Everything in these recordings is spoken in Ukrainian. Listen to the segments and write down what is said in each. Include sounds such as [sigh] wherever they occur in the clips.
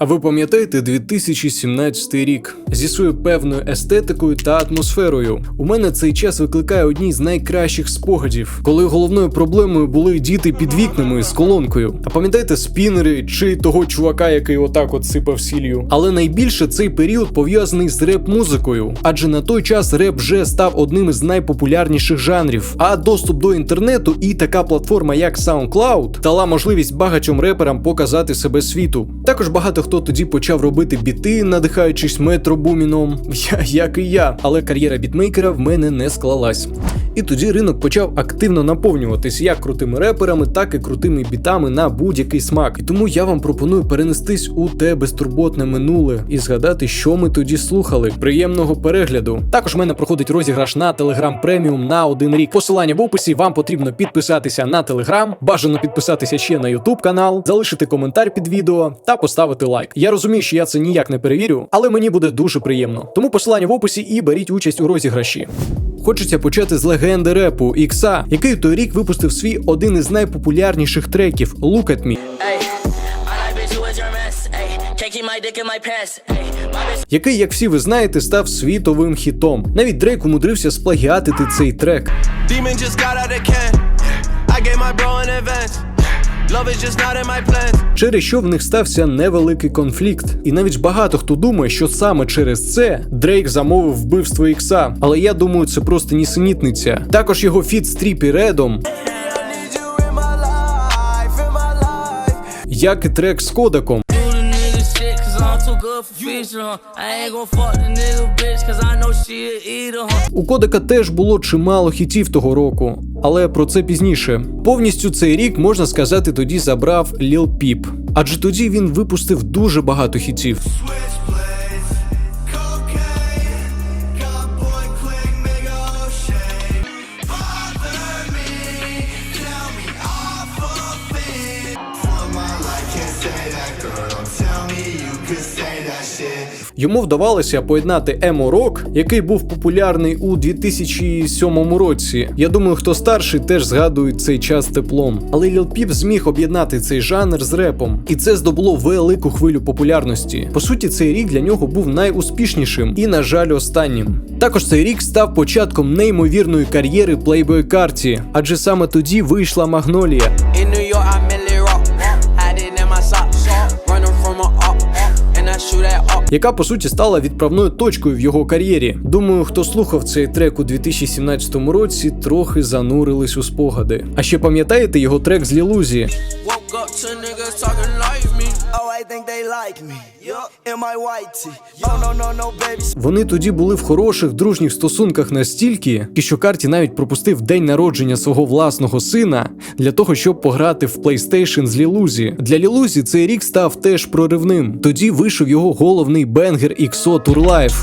А ви пам'ятаєте 2017 рік зі своєю певною естетикою та атмосферою? У мене цей час викликає одні з найкращих спогадів, коли головною проблемою були діти під вікнами з колонкою. А пам'ятаєте спінери чи того чувака, який отак от сипав сіллю? Але найбільше цей період пов'язаний з реп-музикою, адже на той час реп вже став одним із найпопулярніших жанрів. А доступ до інтернету і така платформа, як SoundCloud, дала можливість багатьом реперам показати себе світу. Також багато хто тоді почав робити біти, надихаючись метро буміном, [laughs] я, як і я. Але кар'єра бітмейкера в мене не склалась. І тоді ринок почав активно наповнюватись як крутими реперами, так і крутими бітами на будь-який смак. І тому я вам пропоную перенестись у те безтурботне минуле і згадати, що ми тоді слухали. Приємного перегляду. Також в мене проходить розіграш на Telegram Premium на один рік. Посилання в описі. Вам потрібно підписатися на Telegram, бажано підписатися ще на YouTube канал, залишити коментар під відео та поставити лайк. Я розумію, що я це ніяк не перевірю, але мені буде дуже приємно. Тому посилання в описі і беріть участь у розіграші. Хочеться почати з легенди репу Ікса, який в той рік випустив свій один із найпопулярніших треків Look At Me, який, як всі ви знаєте, став світовим хітом. Навіть Дрейк умудрився сплагіатити цей трек. Demon just got out the can. I gave my bro an advance. Через що в них стався невеликий конфлікт. І навіть багато хто думає, що саме через це Дрейк замовив вбивство Ікса. Але я думаю, це просто нісенітниця. Також його фіт з Тріпі Редом, як і трек з Кодаком. У Кодека теж було чимало хітів того року, але про це пізніше. Повністю цей рік можна сказати, тоді забрав Ліл Піп. Адже тоді він випустив дуже багато хітів. Йому вдавалося поєднати емо-рок, який був популярний у 2007 році. Я думаю, хто старший теж згадує цей час теплом. Але Ліл Піп зміг об'єднати цей жанр з репом, і це здобуло велику хвилю популярності. По суті, цей рік для нього був найуспішнішим і, на жаль, останнім. Також цей рік став початком неймовірної кар'єри Playboy Карті, адже саме тоді вийшла Магнолія. In New яка по суті стала відправною точкою в його кар'єрі. Думаю, хто слухав цей трек у 2017 році, трохи занурились у спогади. А ще пам'ятаєте його трек з Лілузі? Вони тоді були в хороших дружніх стосунках настільки, що Карті навіть пропустив день народження свого власного сина для того, щоб пограти в PlayStation з Лілузі. Для Лілузі цей рік став теж проривним. Тоді вийшов його головний бенгер XO Tour Life.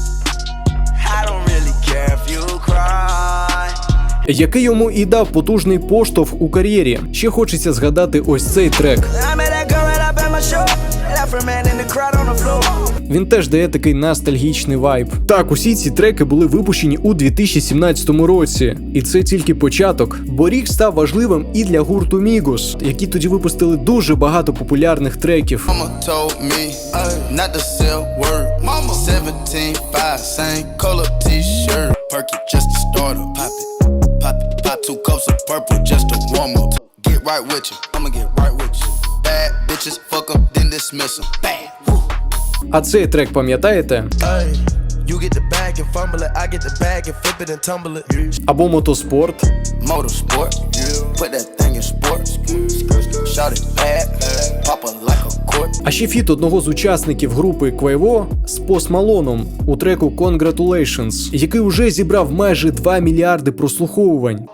Який йому і дав потужний поштовх у кар'єрі. Ще хочеться згадати ось цей трек. Він теж дає такий ностальгічний вайб. Так, усі ці треки були випущені у 2017 році, і це тільки початок. Бо рік став важливим і для гурту Мігус, які тоді випустили дуже багато популярних треків. Get right with you, I'ma get right with you. Bad bitches, fuck up, then dismiss them. Bam! А цей трек пам'ятаєте? Або мотоспорт. А ще фіт одного з учасників групи Квайво з посмалоном у треку Congratulations, який уже зібрав майже 2 мільярди прослуховувань.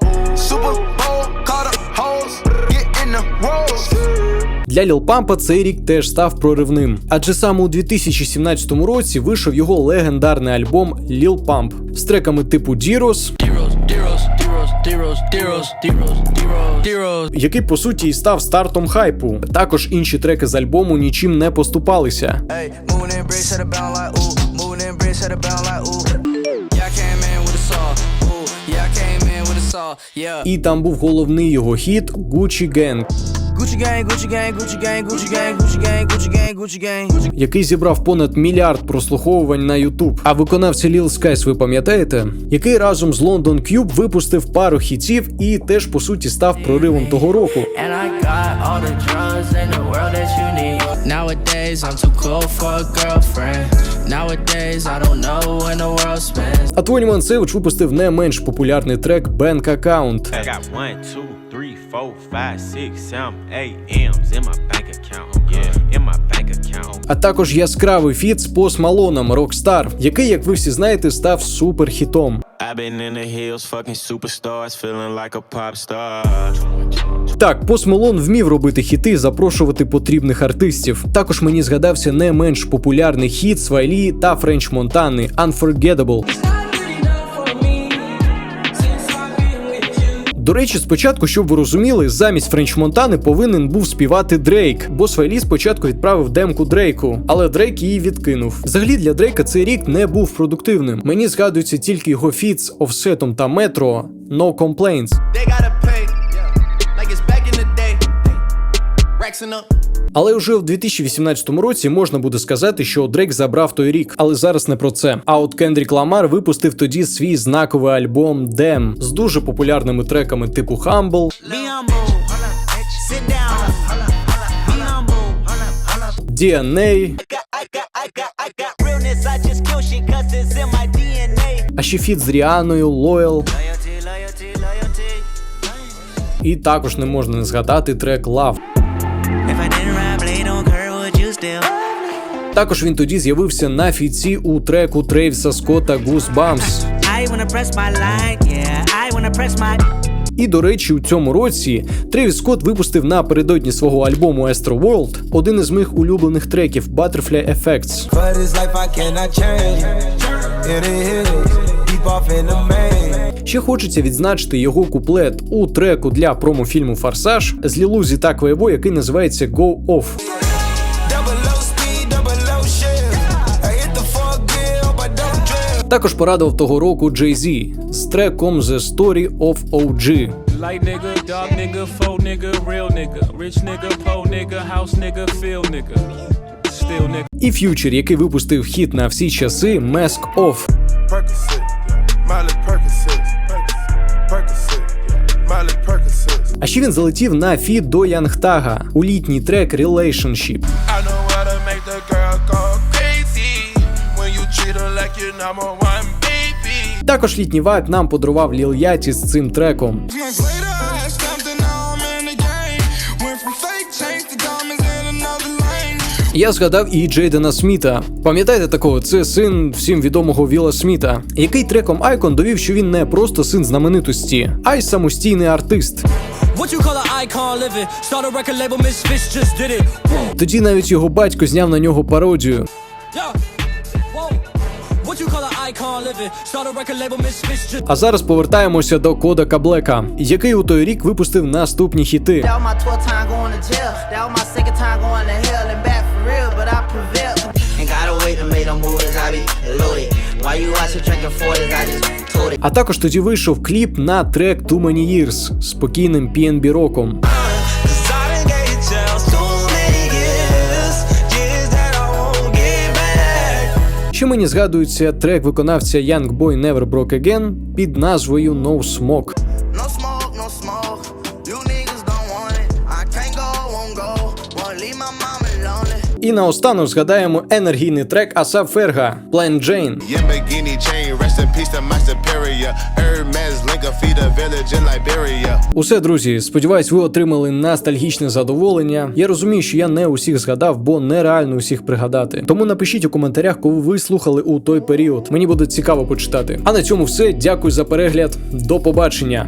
Для Ліл Пампа цей рік теж став проривним, адже саме у 2017 році вийшов його легендарний альбом Ліл Памп з треками типу Дірос. Який по суті і став стартом хайпу. Також інші треки з альбому нічим не поступалися. І там був головний його хіт Gucci Gang. Gucci gang, Gucci gang, Gucci gang, Gucci gang, Gucci gang, Gucci gang, Gucci gang. який зібрав понад мільярд прослуховувань на YouTube. А виконавці Lil Skies, ви пам'ятаєте, який разом з London Cube випустив пару хітів і теж по суті став проривом того року. Nowadays I'm too cool for a girlfriend. Nowadays I don't know when the world spins. А 21 Savage випустив не менш популярний трек Bank Account. А також яскравий фіт з Post Malone Rockstar, який, як ви всі знаєте, став суперхітом. Так, Post Malone вмів робити хіти, запрошувати потрібних артистів. Також мені згадався не менш популярний хіт Свайлі та Френч Монтани Unforgettable. До речі, спочатку, щоб ви розуміли, замість Френч Монтани повинен був співати Дрейк, бо Свайлі спочатку відправив демку Дрейку, але Дрейк її відкинув. Взагалі для Дрейка цей рік не був продуктивним. Мені згадується тільки його фіт з Офсетом та Метро No Complaints. They gotta pay, like it's back in the day. Racks up. Але вже в 2018 році можна буде сказати, що Дрейк забрав той рік, але зараз не про це. А от Кендрік Ламар випустив тоді свій знаковий альбом Dem з дуже популярними треками типу Humble. DNA, а ще фіт з Ріаною, loyalty. І також не можна не згадати трек Love. If I didn't Також він тоді з'явився на фіці у треку Трейвіса Скотта Goosebumps. І до речі, у цьому році Тревіс Скотт випустив напередодні свого альбому Astro World один із моїх улюблених треків Butterfly Effects. Ще хочеться відзначити його куплет у треку для промофільму Форсаж з Лілузі та Квейбо, який називається Go Off. Також порадував того року Jay-Z з треком The Story of OG. Light nigga, dark nigga, faux nigga, real nigga, rich nigga, poor nigga, house nigga, field nigga, still nigga. І Future, який випустив хіт на всі часи Mask Off. А ще він залетів на фіт до Янгтага у літній трек Relationship. I know Також літній вайб нам подарував Ліл Яті з цим треком. Я згадав і Джейдена Сміта. Пам'ятаєте такого? Це син всім відомого Віла Сміта, який треком Icon довів, що він не просто син знаменитості, а й самостійний артист. Label. Тоді навіть його батько зняв на нього пародію. Yeah. А зараз повертаємося до Кодака Блека, який у той рік випустив наступні хіти. That was my 12th time going to jail. That was my second time going to hell and back for real, but I prevailed. Ain't gotta wait to make them moves, I be loaded. Why you out here drinking 40s? I just told it. А також тоді вийшов кліп на трек Too Many Years з спокійним PNB роком. Ще мені згадується трек виконавця Young Boy Never Broke Again під назвою No Smoke. І наостанок згадаємо енергійний трек Асап Ферга Plain Jane. Усе, друзі, сподіваюсь, ви отримали ностальгічне задоволення. Я розумію, що я не усіх згадав, бо нереально усіх пригадати. Тому напишіть у коментарях, кого ви слухали у той період. Мені буде цікаво почитати. А на цьому все. Дякую за перегляд. До побачення.